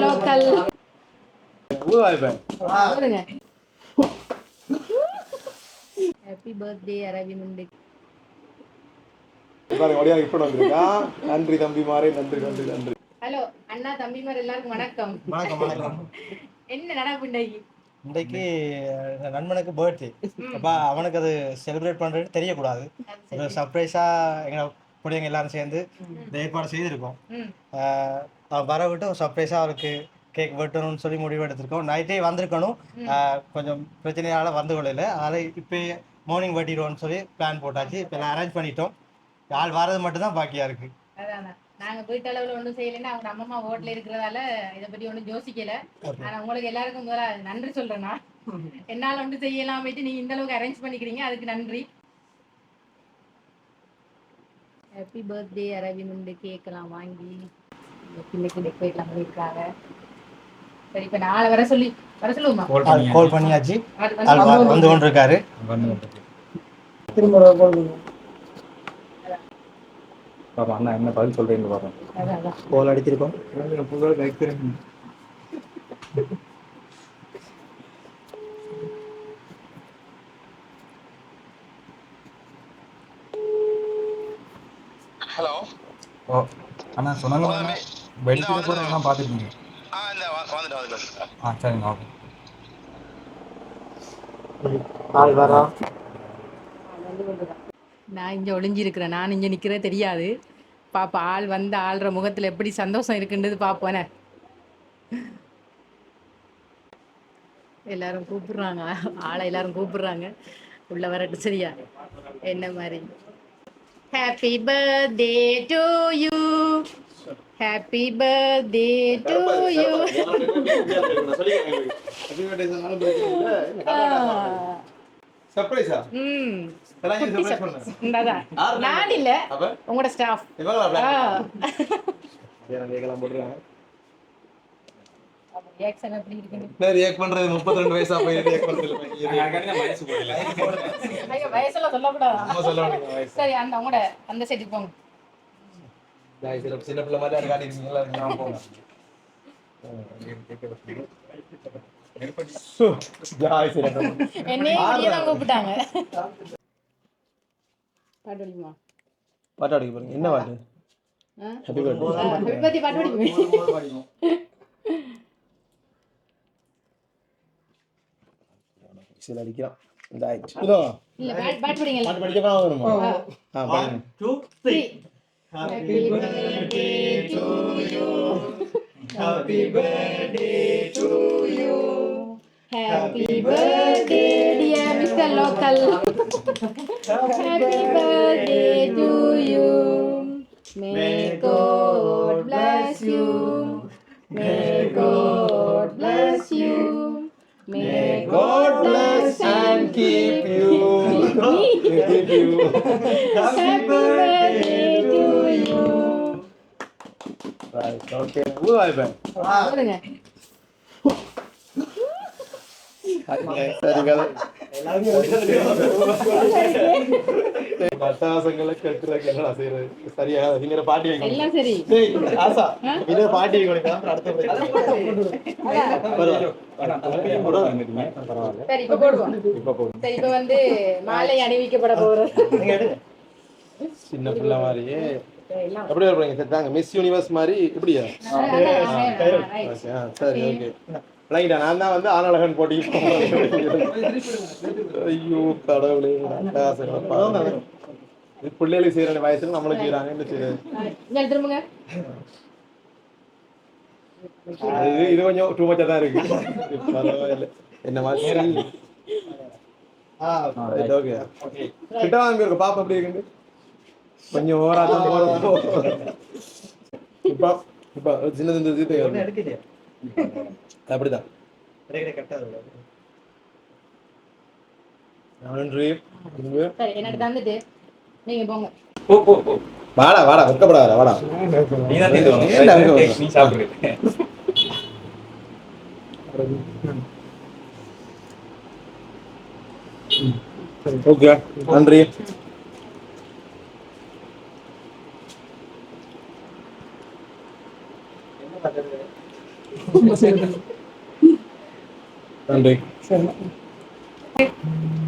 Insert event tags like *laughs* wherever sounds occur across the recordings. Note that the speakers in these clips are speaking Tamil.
லோக்கல் பாருங்க ஹாப்பி பர்த்டே அரவிந்த் பாருங்க ஒடியாக இப்போ வந்திருக்கா. நன்றி தம்பி மாறே நன்றி நன்றி நன்றி. ஹலோ அண்ணா தம்பிமார் எல்லாருக்கும் வணக்கம். வணக்கம் வணக்கம். என்ன நடப்பு இன்னைக்கு இன்றைக்கு என் நண்பனுக்கு பர்த்டே அப்போ அவனுக்கு அது செலிப்ரேட் பண்ணுறது தெரியக்கூடாது. ஒரு சர்ப்ரைஸாக எங்கள் பிள்ளைங்க எல்லாரும் சேர்ந்து இந்த ஏற்பாடு செய்திருக்கோம். அவன் வர விட்டு ஒரு சர்ப்ரைஸாக அவருக்கு கேக் வெட்டணும்னு சொல்லி முடிவு எடுத்திருக்கோம். நைட்டே வந்திருக்கணும். கொஞ்சம் பிரச்சனையால் வந்து கொள்ளல. அதை இப்போ மார்னிங் வெட்டிடுவோம்னு சொல்லி பிளான் போட்டாச்சு. இப்போ எல்லாம் அரேஞ்ச் பண்ணிட்டோம். ஆள் வர்றது மட்டும்தான் பாக்கியாக இருக்குது அதான் நாங்க வீட்டு அளவுல ஒண்ணும் செய்யலைன்னா அவங்க அம்மா ஓட்ல இருக்கிறதால இத பத்தி ஒண்ணும் யோசிக்கல. ஆனா உங்களுக்கு எல்லாருக்கும் முதல்ல நன்றி சொல்றேன்னா *laughs* என்னால ஒன்றும் செய்யலாம் போயிட்டு நீங்க இந்த அளவுக்கு அரேஞ்ச் பண்ணிக்கிறீங்க. அதுக்கு நன்றி. ஹாப்பி பர்த்டே அரவிந்த் கேக்கலாம் வாங்கி. பிள்ளைக்கு டெக்கரேட்லாம் பண்ணியிருக்காங்க சரி இப்ப நாளை வர சொல்லி வர சொல்லுவோமா? கால் பண்ணியாச்சு. வந்து கொண்டு இருக்காரு பாப்பா அண்ணா என்ன பதில் சொல்றீங்க பாப்பா. கால் அடிச்சிருக்கோம் ஹலோ ஓ அண்ணா சொன்னாங்க வெடிக்கிற எல்லாம் பார்த்துருக்கீங்க ஆ சரிங்க ஓகே. நான் இங்க ஒளிஞ்சிருக்கிறேன். நான் இங்க நிக்கிறேன் தெரியாது. பாப்பா ஆள் வந்து ஆள்ற முகத்துல எப்படி சந்தோஷம் இருக்குன்றது பாப்போனே எல்லாரும் கூப்பிடுறாங்க. ஆளை எல்லாரும் கூப்பிடுறாங்க. உள்ள வரட்டு சரியா? என்ன மாதிரி? Happy birthday to you happy birthday to you சர்ப்ரைஸா ம். *laughs* நான் இல்ல உங்களோட ஸ்டாஃப் இவங்களா கேக்கலாம் போட்டுருக்காங்க ரியாக்ஷன் எப்படி இருக்குன்னு என்ன ரியாக்ட் பண்றது முப்பத்தி ரெண்டு வயசா போய் ரியாக்ட் பண்றது ஐயோ வயசெல்லாம் சொல்லக்கூடாது? நம்ம சொல்ல வேண்டிய வயசு. சரி அந்த உங்களோட அந்த சைடுக்கு போங்க. சின்ன பிள்ளை மாதிரி காட்டிருக்கீங்களா நான் பாட்டு வடிக்குமா பாட்டு அடிக்க பாருங்க என்ன பாட்டு ஹாப்பி பர்த்டே ஹாப்பி பர்த்டே பாட்டு வடிக்குமே சில அடிக்கலாம் இந்த ஆயிடுச்சு இதோ இல்ல பாட்டு படிக்க வருமா ஆ பாருங்க Happy birthday to you. Happy birthday to you. Happy birthday, dear Mr. Local. Happy birthday to you. May God bless you. May God bless you. May God bless and keep you. keep you. Happy birthday to you. Right, okay. Who are you? சொல்லுங்க சரி என்னடா செய்யறது? சரியா நீங்க பாட்டி எல்லாம் சரி. டேய், ஆசா இது பாட்டி வைக்கணும் அப்புறம் அடுத்த பரவாயில்ல. சரி இப்ப போடுவோம் இப்ப போதும் சரி இப்ப வந்து மாலை அணிவிக்கப்பட போறது. சின்ன பிள்ளை மாதிரி எல்லாம் எப்படி இருப்பீங்க சரி தாங்க. மிஸ் யூனிவர்ஸ் மாதிரி இப்படியா? சரி ஓகே. விளங்கிட்டா நான் தான் வந்து ஆனழகன் போட்டிக்கு போறேன். ஐயோ கடவுளே பிள்ளைகளுக்கு செய்யற வயசுல நம்மளுக்கு செய்யறாங்க என்ன இது இது கொஞ்சம் டூ மச்சா தான் இருக்கு. பரவாயில்ல. என்ன மாதிரி? ஓகே கிட்ட வாங்க இருக்கு பாப்பா எப்படி இருக்கு? கொஞ்சம் ஓவரா தான் போறோம். இப்ப இப்ப சின்னது இந்த இது அப்படிதான். நன்றி. இங்க. சரி எனக்கு தந்துட்டு நீங்க போங்க. வாடா வாடா வெக்கப்படாத வாடா. ஏன்டா வெக்க வர? ஓகே நன்றி. நன்றி.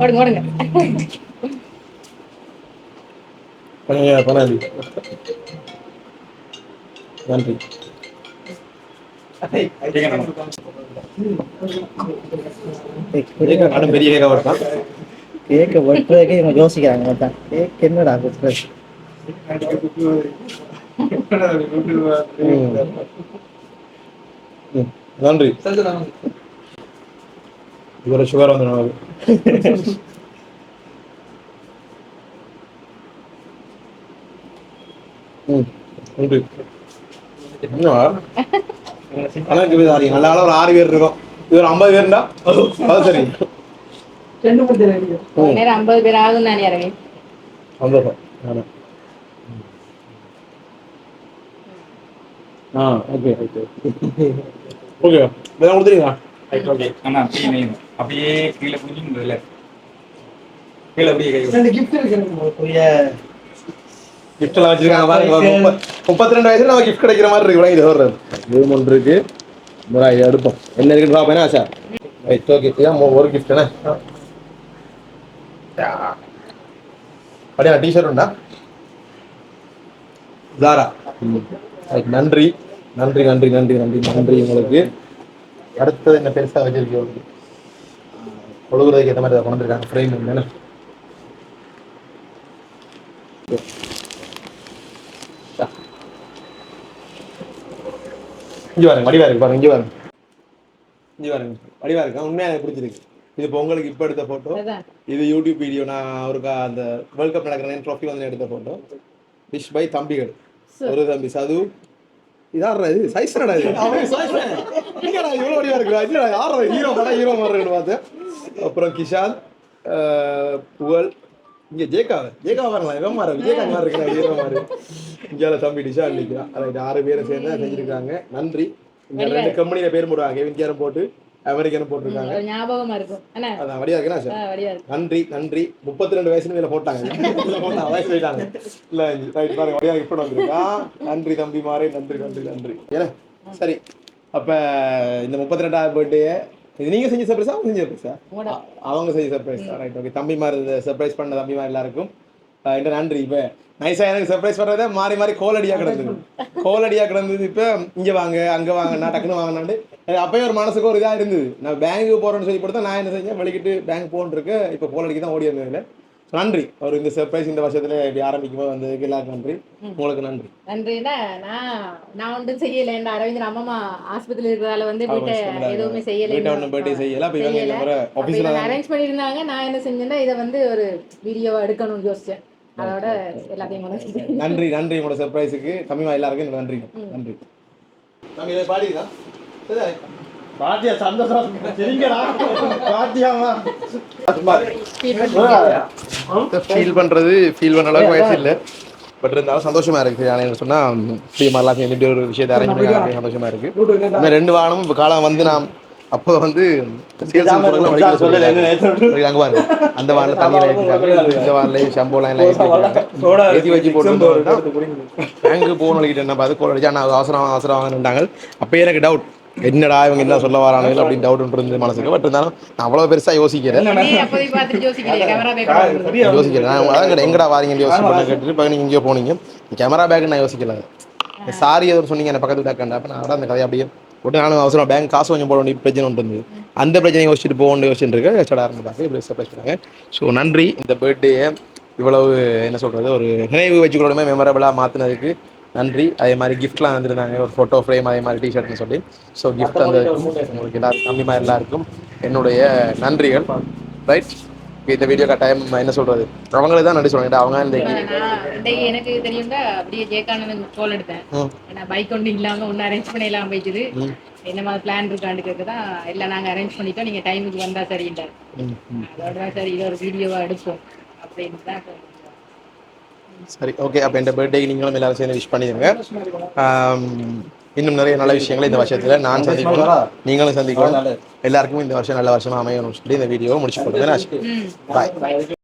ஓடுங்க ஓடுங்க. நன்றி. பெரிய கேக்க வரலாம் கேக்க வெட்டுறதுக்கே இவங்க யோசிக்கிறாங்க மொத்தம் கேக் என்னடா *laughs* நன்றி. இவரை சுகர் வந்து நமக்கு நன்றி. நல்ல ஒரு ஆறு பேர் இருக்கோம். இது ஒரு ஐம்பது பேர்னா அது சரி. ஐம்பது பேர் ஆகும் நான் இறங்கி சந்தோஷம் ஆ ஓகே ஓகே ஓகே. வேற கொடுத்துறீங்களா ஓகே அண்ணா அப்படியே நெய்யணும். அப்படியே கீழே குனிஞ்சு கீழே அப்படியே கை வைக்கணும். gift எல்லாம் வச்சிருக்காங்க. பாருங்க முப்பத்தி ரெண்டு வயசுல நம்ம கிஃப்ட் கிடைக்கிற மாதிரி இருக்கு. இது வர்றது ஒன்று இருக்கு. எடுப்போம் என்ன சார்? ரைட் ஓகே இதான் மொ- ஒரு கிஃப்ட் என்ன அப்படியா? டிஷர்ட் உண்டா? ஜாரா ரைட் நன்றி. நன்றி நன்றி நன்றி நன்றி நன்றி உங்களுக்கு. அடுத்தது என்ன பெருசா வச்சிருக்கீங்க? கொழுகுறதுக்கு ஏற்ற மாதிரி கொண்டு வந்திருக்காங்க ஃப்ரேம் இங்க பாருங்க வடிவா இருக்கு பாருங்க இங்க பாருங்க. இங்க பாருங்க வடிவா இருக்கு? உண்மையா எனக்கு பிடிச்சிருக்கு இது இப்போ உங்களுக்கு இப்போ எடுத்த போட்டோ இது யூடியூப் வீடியோ நான் அவருக்கு அந்த வேர்ல்ட் கப் நடக்கிற ட்ராஃபி வந்து எடுத்த போட்டோ விஷ் பை தம்பிகள். ஒரு தம்பி சது. இதாடுறா இது? சைஸ் நடா இது? நீங்கடா இவ்வளோ வடிவா இருக்குடா இல்ல யாரா ஹீரோ கடை ஹீரோ மாதிரி பார்த்தேன் அப்புறம் கிஷான் அஹ், புகழ். இங்க ஜேகா ஜேகா வரலாம். இவன் மாதிரி விஜயகாந்த் மாதிரி இருக்கிறான் ஹீரோ மாதிரி. இந்தியாவில் தம்பி டிஷா நிற்கிறான் அதை ஆறு பேரை சேர்ந்து செஞ்சிருக்காங்க. நன்றி. இங்க ரெண்டு கம்பெனியில பேர் போடுவாங்க. கெவின் கேரம் போட்டு. அமெரிக்கனும் போட்டிருக்காங்க. ஞாபகமா இருக்கும். அதான் வடிவா இருக்குண்ணா சார். ஆ, வடிவா இருக்கு நன்றி நன்றி. முப்பத்தி ரெண்டு வயசுல இதுல போட்டாங்க வயசு போயிட்டாங்க. இல்ல ரைட் பாருங்க வழியாக இப்படி வந்திருக்கா? நன்றி தம்பி மாறே நன்றி நன்றி நன்றி. ஏன்னா சரி. அப்ப இந்த முப்பத்தி ரெண்டாவது பர்த்டே இது நீங்க செஞ்ச சர்ப்ரைஸா அவங்க செஞ்ச சர்ப்ரைஸா அவங்க செஞ்ச சர்ப்ரைஸ் ரைட் ஓகே தம்பி மாதிரி சர்ப்ரைஸ் பண்ண தம்பி மாதிரி எல்லாருக்கும். இந்த நன்றி. இப்ப நைஸா எனக்கு சர்ப்ரைஸ் பண்றதே மாறி மாறி கோலடியா கிடந்தது. கோலடியா கிடந்தது. இப்ப இங்க வாங்க அங்க வாங்க நான் டக்குன்னு வாங்கினாண்டு அப்பயே ஒரு மனசுக்கு ஒரு இதா இருந்தது. நான் பேங்க்கு போறேன்னு சொல்லி போட்டு நான் என்ன செஞ்சேன்? வெளிக்கிட்டு பேங்க் போகணும் இருக்கு இப்ப கோலடிக்கு தான் ஓடி வந்ததுல. நன்றி. ஒரு இந்த சர்ப்ரைஸ் இந்த வருஷத்துல இப்படி ஆரம்பிக்கும் போது வந்ததுக்கு எல்லாருக்கும் நன்றி. உங்களுக்கு நன்றி. நன்றிண்ணா நான் நான் ஒன்றும் செய்யல இந்த அரவிந்தர் அம்மா ஆஸ்பத்திரியில் இருக்கிறதால வந்து வீட்டை. எதுவுமே செய்யல வீட்டை ஒன்றும் பர்த்டே செய்யல. அப்ப இவங்க அரேஞ்ச் பண்ணியிருந்தாங்க. நான் என்ன செஞ்சேன்னா இதை வந்து ஒரு வீடியோவா எடுக்கணும்னு யோசிச்சேன். அதோட எல்லாத்தையும் நன்றி நன்றி உங்களோட சர்ப்ரைஸுக்கு தமிழ் எல்லாருக்கும் என்னோட நன்றி. நன்றி. நம்ம இதை சந்தோஷம் சரிங்கடா. ஃபீல் பண்றது ஃபீல் பண்ண அளவுக்கு வயசு இல்லை. பட் இருந்தாலும் சந்தோஷமா இருக்கு. நான் என்ன சொன்னா இப்படி மாதிரிலாம் செஞ்சுட்டு ஒரு விஷயத்தை அரேஞ்ச் பண்ணி சந்தோஷமா இருக்கு. இந்த ரெண்டு வாரமும் இப்போ காலம் வந்து நான் அப்போ வந்து. அங்க பாருங்க அந்த *laughs* வாரில் தண்ணியில் ஏற்றிருக்காங்க இந்த வாரில் ஷம்போலாம் எல்லாம் ஏற்றிருக்காங்க ஏற்றி வச்சு போட்டு பேங்க்கு போகணும் வலிக்கிட்டு என்ன பார்த்து கோல் அடிச்சா நான் அவசரம் அவசரம் வாங்கினாங்க அப்போ எனக்கு டவுட் என்னடா இவங்க என்ன சொல்ல வரானுங்க? அப்படின்னு டவுட் இருந்தது மனசுக்கு. பட் இருந்தாலும் நான் அவ்வளோ பெருசாக யோசிக்கிறேன் யோசிக்கிறேன் நான் அதான் எங்கடா வாரீங்கன்னு யோசிச்சு கேட்டுட்டு இப்போ நீங்கள் இங்கேயோ போனீங்க. கேமரா பேக் நான் யோசிக்கல. சாரி ஏதோ சொன்னீங்க என்ன பக்கத்து பேக்கண்டா அப்போ நான் அதான் அந்த கதையை அப்படியே உடனே நானும் அவசரம் பேங்க் காசு கொஞ்சம் போட வேண்டிய பிரச்சனை ஒன்று அந்த பிரச்சனையை யோசிச்சுட்டு போகணும் யோசிச்சுட்டு இருக்க சடா இருந்தாங்க இப்படி சர்ப்ரைஸ் பண்ணாங்க. ஸோ நன்றி. இந்த பர்த்டேயை இவ்வளவு என்ன சொல்கிறது ஒரு நினைவு வச்சுக்கூடமே மெமரபிளாக மாற்றினதுக்கு நன்றி. அதே மாதிரி கிஃப்ட்லாம் வந்திருந்தாங்க ஒரு ஃபோட்டோ ஃப்ரேம் அதே மாதிரி டிஷர்ட்னு சொல்லி. ஸோ கிஃப்ட் அந்த உங்களுக்கு எல்லாருக்கும் தம்பி மாதிரி எல்லாருக்கும் என்னுடைய நன்றிகள். ரைட் இந்த வீடியோ கட்டாயம் என்ன சொல்கிறது அவங்களே தான் நன்றி சொல்லுங்க அவங்க இந்த எனக்கு தெரியும்டா அப்படியே ஜெயகானந்தன் கோல் எடுத்தேன். பைக் ஒன்றும் இல்லாமல் ஒன்றும் அரேஞ்ச் பண்ண இல்லாமல் போயிடுது என்ன மாதிரி பிளான் இருக்கான்னு கேட்க தான் எல்லாம் நாங்கள் அரேஞ்ச் பண்ணிட்டோம். நீங்கள் டைமுக்கு வந்தால் சரின்ட்டார். அதோட தான் சரி இது ஒரு வீடியோவாக எடுப்போம் அப்படின்னு தான் சரி ஓகே அப்போ இந்த பர்த்டேக்கு நீங்களும் எல்லாரும் சேர்ந்து விஷ் பண்ணிடுங்க. இன்னும் நிறைய நல்ல விஷயங்களை இந்த வருஷத்துல நான் சந்திக்கணும் நீங்களும் சந்திக்கணும் எல்லாருக்கும் இந்த வருஷம் நல்ல வருஷமா அமையணும்னு சொல்லி இந்த வீடியோவை முடிச்சு கொடுத்தேன் பாய்